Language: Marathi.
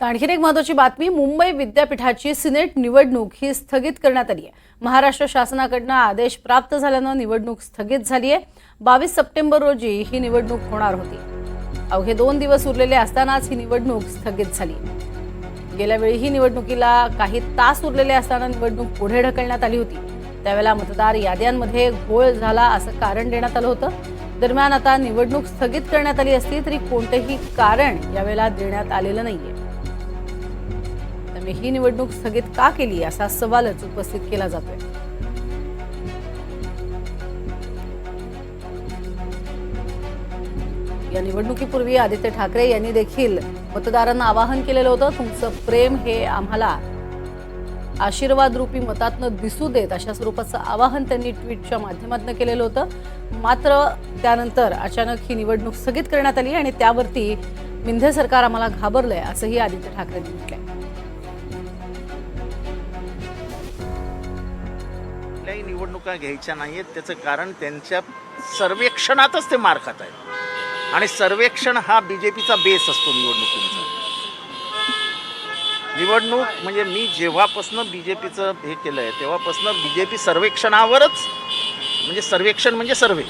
आणखीन एक महत्वाची बातमी मुंबई विद्यापीठाची सिनेट निवडणूक ही स्थगित करण्यात आली आहे. महाराष्ट्र शासनाकडनं आदेश प्राप्त झाल्यानं निवडणूक स्थगित झाली आहे. बावीस सप्टेंबर रोजी ही निवडणूक होणार होती. अवघे दोन दिवस उरलेले असतानाच ही निवडणूक स्थगित झाली. गेल्या वेळी ही निवडणुकीला काही तास उरलेले असताना निवडणूक पुढे ढकलण्यात आली होती. त्यावेळेला मतदार याद्यांमध्ये घोळ झाला असं कारण देण्यात आलं होतं. दरम्यान आता निवडणूक स्थगित करण्यात आली असली तरी कोणतंही कारण यावेळेला देण्यात आलेलं नाहीये. त्यामुळे ही निवडणूक स्थगित का केली असा सवालच उपस्थित केला जातोय. या निवडणुकीपूर्वी आदित्य ठाकरे यांनी देखील मतदारांना आवाहन केलेलं होतं तुमचं प्रेम हे आम्हाला आशीर्वाद रूपी मतातनं दिसू देत अशा स्वरूपाचं आवाहन त्यांनी ट्विटच्या माध्यमातून केलेलं होतं. मात्र त्यानंतर अचानक ही निवडणूक स्थगित करण्यात आली आणि त्यावरती मिंधे सरकार आम्हाला घाबरलंय असंही आदित्य ठाकरेंनी म्हटलंय कुठल्याही निवडणुका घ्यायच्या नाहीत त्याचं कारण त्यांच्या सर्वेक्षणातच ते मार खात आहेत. आणि सर्वेक्षण हा बी जे पीचा बेस असतो निवडणुकीचा. निवडणूक म्हणजे मी जेव्हापासनं बी जे पीचं हे केलं आहे तेव्हापासनं बी जे पी सर्वेक्षणावरच म्हणजे सर्वेक्षण म्हणजे सर्वे.